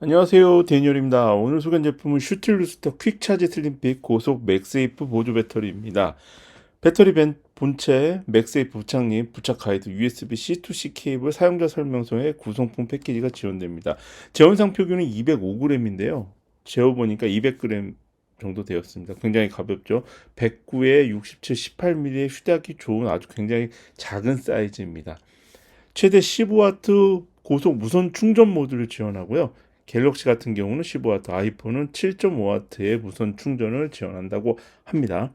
안녕하세요. 데니얼입니다. 오늘 소개한 제품은 슈틸루스터 퀵차지 슬림픽 고속 맥세이프 보조 배터리입니다. 배터리 벤- 본체 맥세이프 부착립 부착 가이드 USB C2C 케이블 사용자 설명서에 구성품 패키지가 지원됩니다. 재원상 표기는 205g인데요. 재어보니까 200g 정도 되었습니다. 굉장히 가볍죠? 109에 67 18mm에 휴대하기 좋은 아주 굉장히 작은 사이즈입니다. 최대 15W 고속 무선 충전 모드를 지원하고요 갤럭시 같은 경우는 15W, 아이폰은 7.5W의 무선 충전을 지원한다고 합니다.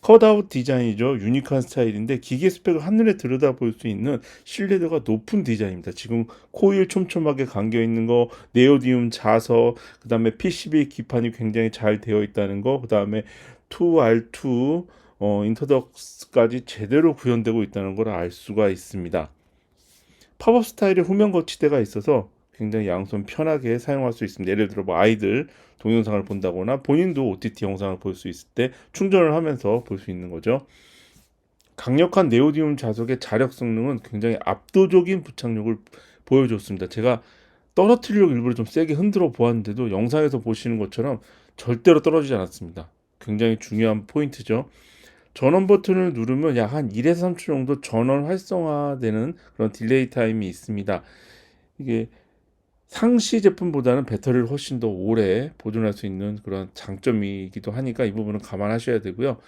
컷아웃 디자인이죠. 유니크한 스타일인데 기계 스펙을 한눈에 들여다볼 수 있는 신뢰도가 높은 디자인입니다. 지금 코일 촘촘하게 감겨 있는 거, 네오디움 자석, 그다음에 PCB 기판이 굉장히 잘 되어 있다는 거, 그다음에 2R2 어, 인터덕스까지 제대로 구현되고 있다는 걸 알 수가 있습니다. 팝업 스타일의 후면 거치대가 있어서 굉장히 양손 편하게 사용할 수 있습니다. 예를 들어 뭐 아이들 동영상을 본다거나 본인도 OTT 영상을 볼 수 있을 때 충전을 하면서 볼 수 있는 거죠. 강력한 네오디움 자석의 자력 성능은 굉장히 압도적인 부착력을 보여줬습니다. 제가 떨어뜨리려고 일부러 좀 세게 흔들어 보았는데도 영상에서 보시는 것처럼 절대로 떨어지지 않았습니다. 굉장히 중요한 포인트죠. 전원 버튼을 누르면 약 한 1에서 3초 정도 전원 활성화되는 그런 딜레이 타임이 있습니다. 이게 상시 제품보다는 배터리를 훨씬 더 오래 보존할 수 있는 그런 장점이기도 하니까 이 부분은 감안하셔야 되고요.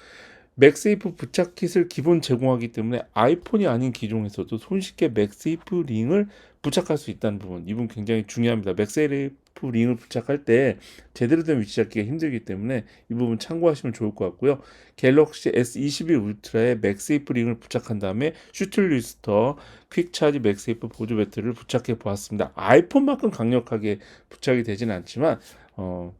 맥세이프 부착 킷을 기본 제공하기 때문에 아이폰이 아닌 기종에서도 손쉽게 맥세이프 링을 부착할 수 있다는 부분, 이 부분 굉장히 중요합니다. 맥세이프 링을 부착할 때 제대로 된 위치 잡기가 힘들기 때문에 이 부분 참고하시면 좋을 것 같고요. 갤럭시 S21 울트라에 맥세이프 링을 부착한 다음에 슈틸리스터 퀵차지 맥세이프 보조 배터리를 부착해 보았습니다. 아이폰만큼 강력하게 부착이 되진 않지만 어,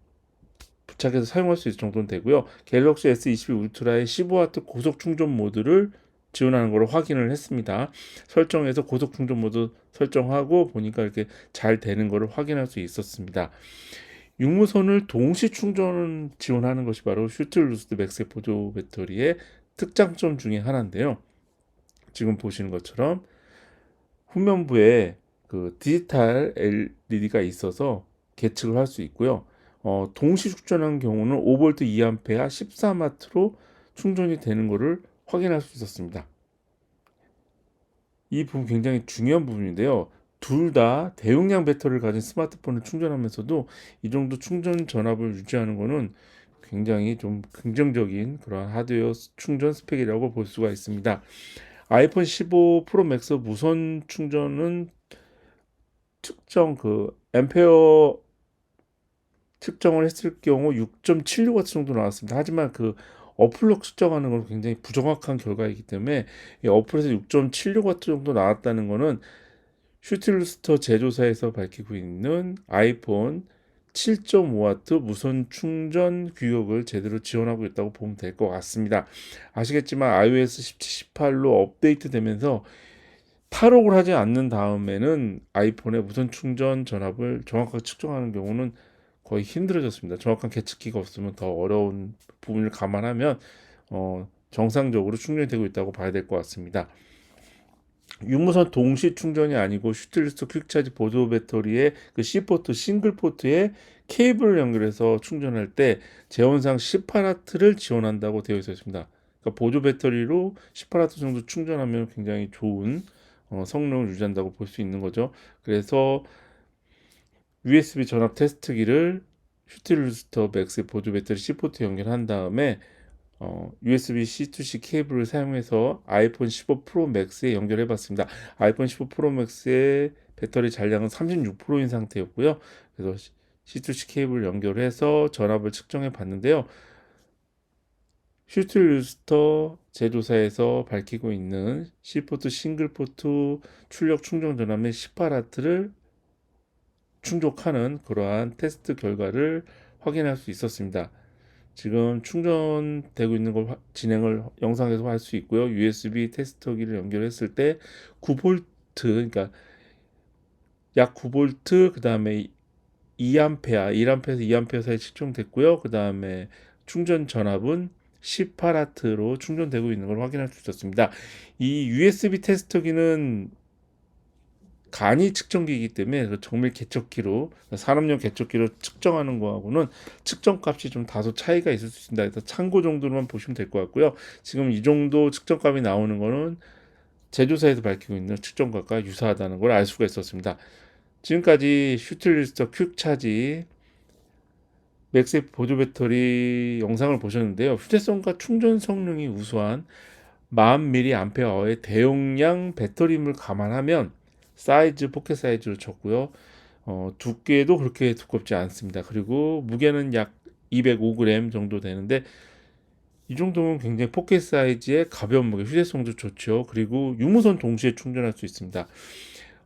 부착해서 사용할 수 있을 정도는 되고요. 갤럭시 S22 울트라의 15W 고속 충전 모드를 지원하는 걸 확인을 했습니다. 설정해서 고속 충전 모드 설정하고 보니까 이렇게 잘 되는 것을 확인할 수 있었습니다. 유무선을 동시 충전 지원하는 것이 바로 슈틸루스트 맥스 보조 배터리의 특장점 중에 하나인데요. 지금 보시는 것처럼 후면부에 그 디지털 LED가 있어서 계측을 할 수 있고요. 어, 동시 충전한 경우는 5V 2A 14W로 충전이 되는 것을 확인할 수 있었습니다. 이 부분 굉장히 중요한 부분인데요. 둘 다 대용량 배터리를 가진 스마트폰을 충전하면서도 이 정도 충전 전압을 유지하는 것은 굉장히 좀 긍정적인 그런 하드웨어 충전 스펙이라고 볼 수가 있습니다. 아이폰 15 프로 맥스 무선 충전은 특정 그 앰페어 측정을 했을 경우 6.76W 정도 나왔습니다. 하지만 그 어플로 측정하는 건 굉장히 부정확한 결과이기 때문에 이 어플에서 6.76W 정도 나왔다는 거는 슈틸루스터 제조사에서 밝히고 있는 아이폰 7.5W 무선 충전 규격을 제대로 지원하고 있다고 보면 될 것 같습니다. 아시겠지만 iOS 17, 18로 업데이트 되면서 탈옥을 하지 않는 다음에는 아이폰의 무선 충전 전압을 정확하게 측정하는 경우는 거의 힘들어졌습니다. 정확한 계측기가 없으면 더 어려운 부분을 감안하면 어, 정상적으로 충전이 되고 있다고 봐야 될 것 같습니다. 유무선 동시 충전이 아니고 슈틸리스트 퀵차지 보조 배터리의 그 C포트 싱글 포트에 케이블을 연결해서 충전할 때 재원상 18W를 지원한다고 되어 있었습니다. 그러니까 보조 배터리로 18W 정도 충전하면 굉장히 좋은 어, 성능을 유지한다고 볼 수 있는 거죠. 그래서 USB 전압 테스트기를 슈틸루스터 맥스 보조 배터리 C포트 연결한 다음에 어, USB C2C 케이블을 사용해서 아이폰 15 프로 맥스에 연결해 봤습니다. 아이폰 15 프로 맥스의 배터리 잔량은 36%인 상태였고요. 그래서 C2C 케이블 연결해서 전압을 측정해 봤는데요. 슈틸루스터 제조사에서 밝히고 있는 C포트 싱글포트 출력 충전 전압의 18W를 충족하는 그러한 테스트 결과를 확인할 수 있었습니다. 지금 충전되고 있는 걸 화- 진행을 영상에서 할 수 있고요. USB 테스터기를 연결했을 때 9V 그러니까 약 9V 그다음에 2A, 1A에서 2A 사이 측정됐고요. 그다음에 충전 전압은 18W로 충전되고 있는 걸 확인할 수 있었습니다. 이 USB 테스터기는 간이 측정기이기 때문에 그 정밀 개척기로 산업용 개척기로 측정하는 거하고는 측정값이 좀 다소 차이가 있을 수 있습니다. 그래서 참고 정도로만 보시면 될 것 같고요. 지금 이 정도 측정값이 나오는 거는 제조사에서 밝히고 있는 측정값과 유사하다는 걸 알 수가 있었습니다. 지금까지 슈틸리스터 퀵차지 맥세이프 보조 배터리 영상을 보셨는데요. 휴대성과 충전 성능이 우수한 1000mAh의 대용량 배터리임을 감안하면 사이즈 포켓 사이즈로 쳤고요. 어, 두께도 그렇게 두껍지 않습니다. 그리고 무게는 약 205g 정도 되는데 이 정도면 굉장히 포켓 사이즈의 가벼운 무게, 휴대성도 좋죠. 그리고 유무선 동시에 충전할 수 있습니다.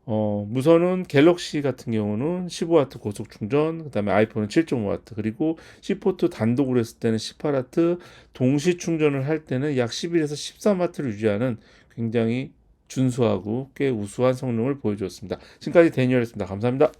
어, 무선은 갤럭시 같은 경우는 15W 고속 충전, 그 다음에 아이폰은 7.5W, 그리고 C포트 단독으로 했을 때는 18W, 동시 충전을 할 때는 약 11에서 13W를 유지하는 굉장히 준수하고 꽤 우수한 성능을 보여주었습니다. 지금까지 데니얼이었습니다. 감사합니다.